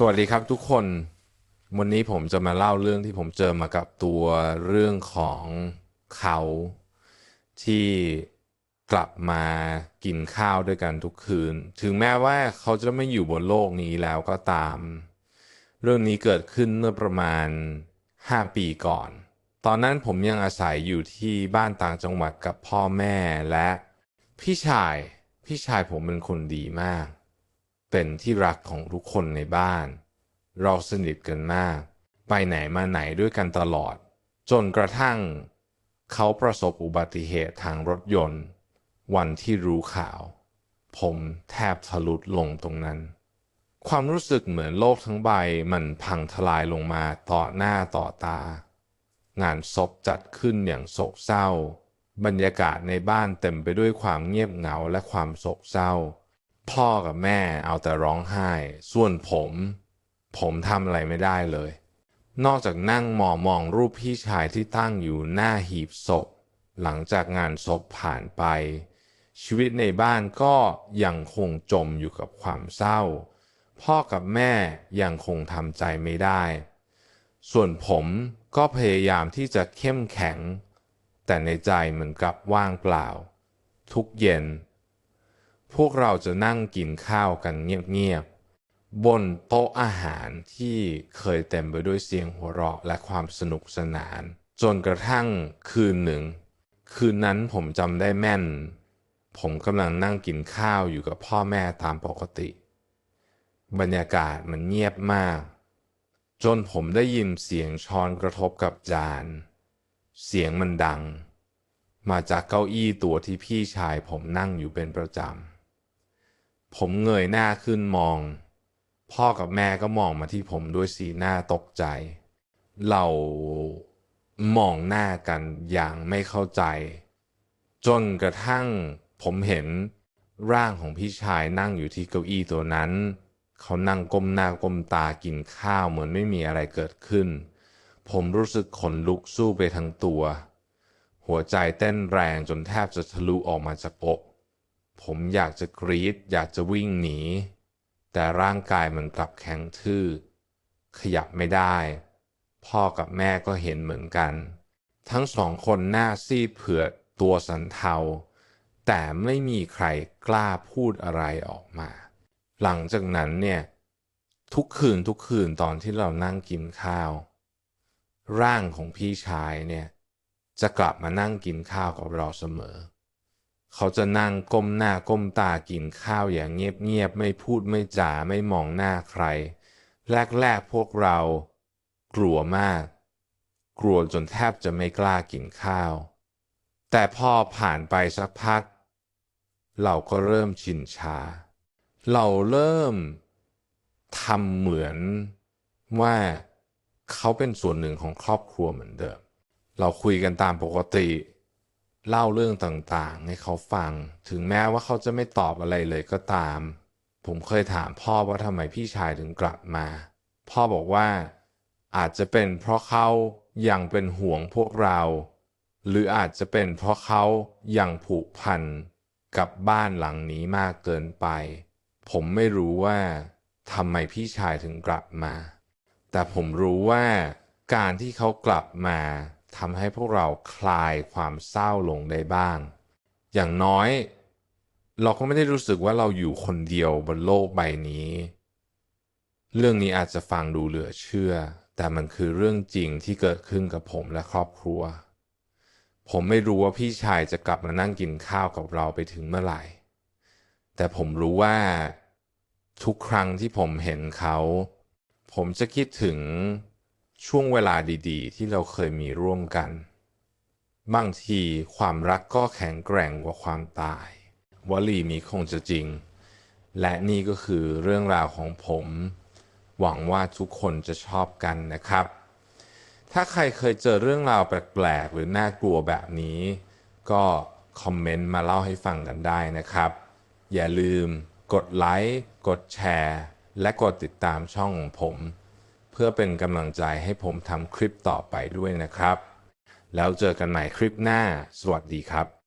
สวัสดีครับทุกคน วันนี้ผมจะมาเล่าเรื่องที่ผมเจอมากับตัวเรื่องของเขาที่กลับมากินข้าวด้วยกันทุกคืน ถึงแม้ว่าเขาจะไม่อยู่บนโลกนี้แล้วก็ตาม เรื่องนี้เกิดขึ้นเมื่อประมาณ 5 ปีก่อน ตอนนั้นผมยังอาศัยอยู่ที่บ้านต่างจังหวัดกับพ่อแม่และพี่ชาย พี่ชายผมเป็นคนดีมาก เป็นที่รักของทุกคนในบ้าน เราสนิทกันมาก ไปไหนมาไหนด้วยกันตลอด จนกระทั่ง เขาประสบอุบัติเหตุทางรถยนต์ วันที่รู้ข่าว ผมแทบทะลุลงตรงนั้น ความรู้สึกเหมือนโลกทั้งใบมันพังทลายลงมาต่อหน้าต่อตา งานศพจัดขึ้นอย่างโศกเศร้า บรรยากาศในบ้านเต็มไปด้วยความเงียบเหงาและความโศกเศร้า พ่อกับแม่เอาแต่ร้องไห้ ส่วนผม ผมทำอะไรไม่ได้เลย นอกจากนั่งมองมองรูปพี่ชายที่ตั้งอยู่หน้าหีบศพ หลังจากงานศพผ่านไป ชีวิตในบ้านก็ยังคงจมอยู่กับความเศร้า พ่อกับแม่ยังคงทำใจไม่ได้ ส่วนผมก็พยายามที่จะเข้มแข็ง แต่ในใจเหมือนกับว่างเปล่า ทุกเย็น พวกเราจะนั่งกินข้าวกันเงียบๆ บนโต๊ะอาหารที่เคยเต็มไปด้วยเสียงหัวเราะและความสนุกสนาน จนกระทั่งคืนหนึ่ง คืนนั้นผมจำได้แม่น ผมกำลังนั่งกินข้าวอยู่กับพ่อแม่ตามปกติ บรรยากาศมันเงียบมาก จนผมได้ยินเสียงช้อนกระทบกับจาน เสียงมันดัง มาจากเก้าอี้ตัวที่พี่ชายผมนั่งอยู่เป็นประจำ ผมเงยหน้าขึ้นมอง พ่อกับแม่ก็มองมาที่ผมด้วยสีหน้าตกใจ เรามองหน้ากันอย่างไม่เข้าใจ จนกระทั่งผมเห็นร่างของพี่ชายนั่งอยู่ที่เก้าอี้ตัวนั้น เขานั่งก้มหน้าก้มตากินข้าวเหมือนไม่มีอะไรเกิดขึ้น ผมรู้สึกขนลุกสู้ไปทั้งตัว หัวใจเต้นแรงจนแทบจะทะลุออกมาจากอก ผมอยากจะกรีดอยากจะวิ่งหนี แต่ร่างกายมันกลับแข็งทื่อ ขยับไม่ได้ พ่อกับแม่ก็เห็นเหมือนกัน ทั้งสองคนหน้าซีดเผือดตัวสันเทา แต่ไม่มีใครกล้าพูดอะไรออกมา หลังจากนั้นเนี่ยทุกคืนทุกคืนตอนที่เรานั่งกินข้าว ร่างของพี่ชายเนี่ยจะกลับมานั่งกินข้าวกับเราเสมอ เขาจะนั่งก้มหน้าก้มตากินข้าวอย่างเงียบๆไม่พูดไม่จ่าไม่มองหน้าใคร แรกๆพวกเรา กลัวมาก กลัวจนแทบจะไม่กล้ากินข้าว แต่พอผ่านไปสักพัก เราก็เริ่มชินชา เราเริ่มทำเหมือนว่าเขาเป็นส่วนหนึ่งของครอบครัวเหมือนเดิม เราคุยกันตามปกติ เล่าเรื่องต่างๆ ให้เขาฟัง ถึงแม้ว่าเขาจะไม่ตอบอะไรเลยก็ตาม ผมเคยถามพ่อว่าทำไมพี่ชายถึงกลับมา พ่อบอกว่าอาจจะเป็นเพราะเขายังเป็นห่วงพวกเรา หรืออาจจะเป็นเพราะเขายังผูกพันกับบ้านหลังนี้มากเกินไป ผมไม่รู้ว่าทำไมพี่ชายถึงกลับมา แต่ผมรู้ว่าการที่เขากลับมา ทำให้พวกเราคลายความเศร้าลงได้บ้าง อย่างน้อย เราก็ไม่ได้รู้สึกว่าเราอยู่คนเดียวบนโลกใบนี้ เรื่องนี้อาจจะฟังดูเหลือเชื่อ แต่มันคือเรื่องจริงที่เกิดขึ้นกับผมและครอบครัว ผมไม่รู้ว่าพี่ชายจะกลับมานั่งกินข้าวกับเราไปถึงเมื่อไหร่ แต่ผมรู้ว่าทุกครั้งที่ผมเห็นเขา ผมจะคิดถึง ช่วงเวลาดีๆ ที่เราเคยมีร่วมกัน บางทีความรักก็แข็งแกร่งกว่าความตายวลีนี้คงจะจริง และนี่ก็คือเรื่องราวของผม หวังว่าทุกคนจะชอบกันนะครับ ถ้าใครเคยเจอเรื่องราวแปลกๆ หรือน่ากลัวแบบนี้ ก็คอมเมนต์มาเล่าให้ฟังกันได้นะครับ อย่าลืมกดไลค์ กดแชร์ และกดติดตามช่องของผม พื่อเป็นกำลังใจให้ผมทำคลิปต่อไปด้วยนะครับ แล้วเจอกันใหม่คลิปหน้า สวัสดีครับ